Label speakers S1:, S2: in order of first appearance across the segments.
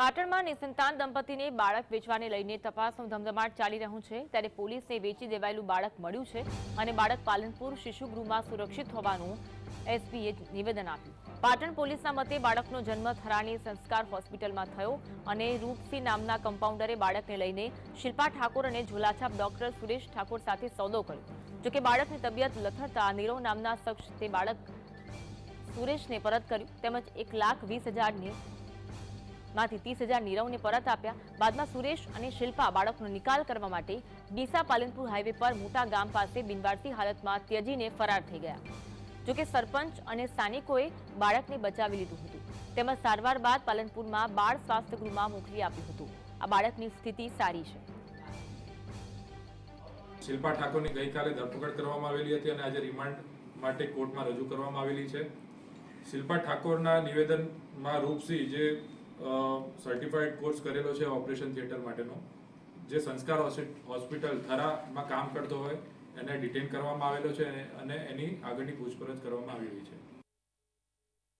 S1: પાટણમાં નિસંતાન દંપતીને બાળક વેચવાને લઈને તપાસનો ધમધમાટ ચાલી રહ્યું છે. ત્યારે પોલીસને વેચી દેવાયેલું બાળક મળ્યું છે અને બાળક પાલનપુર શિશુગૃહમાં સુરક્ષિત હોવાનું એસપીએ નિવેદન આપ્યું. પાટણ પોલીસના મતે બાળકનો જન્મ થરાની સંસ્કાર હોસ્પિટલમાં થયો અને રૂપસી નામના કમ્પાઉન્ડરે બાળકને લઈને શિલ્પા ઠાકોર અને ઝોલાછાપ ડોક્ટર સુરેશ ઠાકોર સાથે સોદો કર્યો. જોકે બાળકની તબિયત લથડતા નીરવ નામના શખ્સ તે બાળક સુરેશને પરત કર્યું તેમજ એક લાખ વીસ હજારની માંથી ત્રીસ હજાર નીરવને પરત આપ્યા. બાદમાં સુરેશ અને શિલ્પા બાળકનો નિકાલ કરવા માટે ડીસા પાલનપુર હાઈવે પર મોટા ગામ પાસે બિનવારસી હાલતમાં ત્યજીને ફરાર થઈ ગયા. જોકે સરપંચ અને સ્થાનિકોએ બાળકને બચાવી લીધું હતું. તેમજ સારવાર બાદ પાલનપુરમાં બાળ સ્વાસ્થ્ય ગૃહમાં મોકલી આપ્યું હતું. આ બાળકની સ્થિતિ સારી છે.
S2: શિલ્પા ઠાકોરની ગઈકાલે ધરપકડ કરવામાં આવેલી હતી અને આજે રિમાન્ડ માટે કોર્ટમાં રજૂ કરવામાં આવેલી છે. શિલ્પા ઠાકોરના નિવેદનમાં રૂપસિંહ જે સર્ટિફાઈડ કોર્સ કરેલો છે ઓપરેશન થિયેટર માટેનો. જે સંસ્કાર હોસ્પિટલ થરામાં કામ કરતો હોય, એને ડિટેન કરવામાં આવેલો છે અને- એની આગળની પૂછપરછ કરવામાં આવી રહી છે.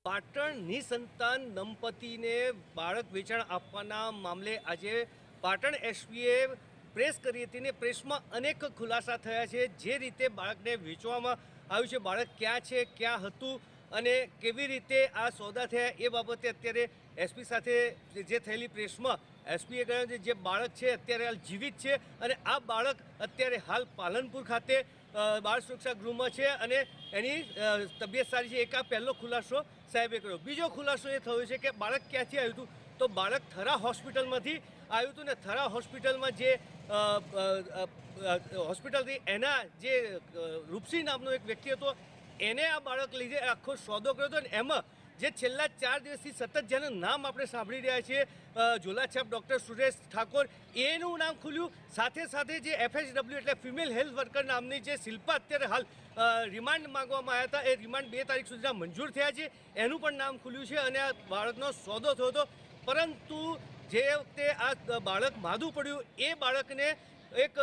S3: પાટણ નિસંતાન દંપતીને બાળક વેચાણ આપવાના મામલે આજે પાટણ એસપીએ પ્રેસ કરી હતી ને પ્રેસમાં અનેક ખુલાસા થયા છે જે રીતે બાળકને વેચવામાં આવ્યું છે, બાળક ક્યાં છે, ક્યાં હતું અને કેવી રીતે આ સોદા થયા એ બાબતે અત્યારે એસપી સાથે જે- થયેલી પ્રેસમાં એસપીએ કહ્યું છે જે બાળક છે અત્યારે હાલ જીવિત છે અને આ બાળક અત્યારે હાલ પાલનપુર ખાતે બાળ સુરક્ષા ગૃહમાં છે અને એની તબિયત સારી છે. એક આ પહેલો ખુલાસો સાહેબે કર્યો. બીજો ખુલાસો એ થયો છે કે બાળક ક્યાંથી આવ્યું હતું? તો બાળક થરા હોસ્પિટલમાંથી આવ્યું હતું ને થરા હોસ્પિટલમાં જે અ, અ, અ, અ, હોસ્પિટલ હતી એના જે રૂપસી નામનો એક વ્યક્તિ હતો એને આ બાળક લીધે આખો સોદો કર્યો હતો ને એમાં જે છેલ્લા ચાર દિવસથી સતત જેનું નામ આપણે સાંભળી રહ્યા છીએ ઝોલાછાપ ડૉક્ટર સુરેશ ઠાકોર, એનું નામ ખુલ્યું. સાથે સાથે જે એફએચડબલ્યુ એટલે ફિમેલ હેલ્થ વર્કર નામની જે શિલ્પા અત્યારે હાલ રિમાન્ડ માંગવામાં આવ્યા હતા. એ રિમાન્ડ બે તારીખ સુધીના મંજૂર થયા છે. એનું પણ નામ ખુલ્યું છે અને આ બાળકનો સોદો થયો હતો. પરંતુ જે વખતે આ બાળક માદું પડ્યું, એ બાળકને એક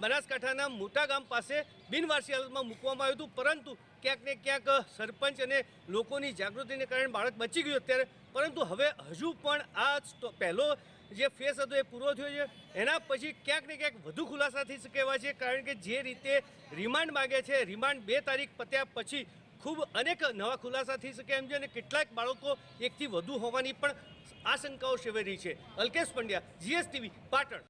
S3: બનાસકાંઠાના મોટા ગામ પાસે બિનવારસી હાલતમાં મૂકવામાં આવ્યું હતું. પરંતુ ક્યાંક ને ક્યાંક સરપંચ અને લોકોની જાગૃતિને કારણે બાળક બચી ગયું અત્યારે. પરંતુ હવે હજુ પણ આ પહેલો જે ફેસ હતો એ પૂરો થયો છે. એના પછી ક્યાંક ને ક્યાંક વધુ ખુલાસા થઈ શકે એવા છે, કારણ કે જે રીતે રિમાન્ડ માગે છે રિમાન્ડ બે તારીખ પત્યા પછી ખૂબ અનેક નવા ખુલાસા થઈ શકે એમ છે અને કેટલાક બાળકો એકથી વધુ હોવાની પણ આશંકાઓ સેવાઈ રહી છે. અલ્કેશ પંડ્યા જીએસટીવી પાટણ.